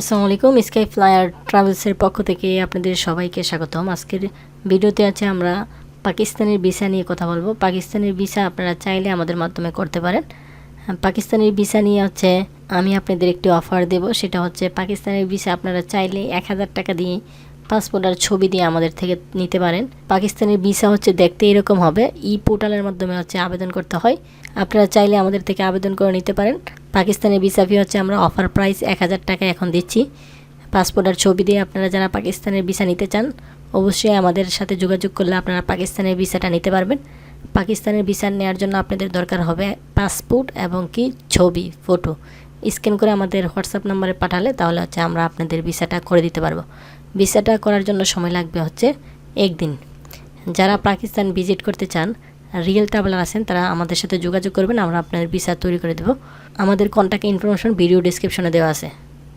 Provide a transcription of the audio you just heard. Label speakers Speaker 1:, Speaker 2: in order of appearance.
Speaker 1: আসসালামু আলাইকুম sky flyer ট্রাভেলসের পক্ষ থেকে আপনাদের সবাইকে স্বাগতম। আজকের ভিডিওতে আছে আমরা পাকিস্তানের ভিসা নিয়ে কথা বলব। পাকিস্তানের ভিসা আপনারা চাইলে আমাদের মাধ্যমে করতে পারেন। হ্যাঁ, পাকিস্তানের ভিসা নিয়ে হচ্ছে আমি আপনাদের একটি অফার দেব। সেটা হচ্ছে পাকিস্তানের ভিসা আপনারা চাইলে এক হাজার টাকা দিয়ে পাসপোর্ট আর ছবি দিয়ে আমাদের থেকে নিতে পারেন। পাকিস্তানের ভিসা হচ্ছে দেখতে এরকম হবে। ই পোর্টালের মাধ্যমে হচ্ছে আবেদন করতে হয়। আপনারা চাইলে আমাদের থেকে আবেদন করে নিতে পারেন। পাকিস্তানের ভিসা ফি হচ্ছে আমরা অফার প্রাইস এক হাজার টাকা এখন দিচ্ছি। পাসপোর্ট আর ছবি দিয়ে আপনারা যারা পাকিস্তানের ভিসা নিতে চান, অবশ্যই আমাদের সাথে যোগাযোগ করলে আপনারা পাকিস্তানের ভিসাটা নিতে পারবেন। পাকিস্তানের ভিসা নেওয়ার জন্য আপনাদের দরকার হবে পাসপোর্ট এবং কি ছবি ফটো স্ক্যান করে আমাদের হোয়াটসঅ্যাপ নাম্বারে পাঠালে তাহলে হচ্ছে আমরা আপনাদের ভিসাটা করে দিতে পারব। ভিসাটা করার জন্য সময় লাগবে হচ্ছে একদিন। যারা পাকিস্তান ভিজিট করতে চান রিয়েল ট্রাভেলার আছেন, তারা আমাদের সাথে যোগাযোগ করবেন, আমরা আপনাদের ভিসা তৈরি করে দেবো। আমাদের কন্ট্যাক্ট ইনফরমেশন ভিডিও ডিসক্রিপশনে দেওয়া আছে।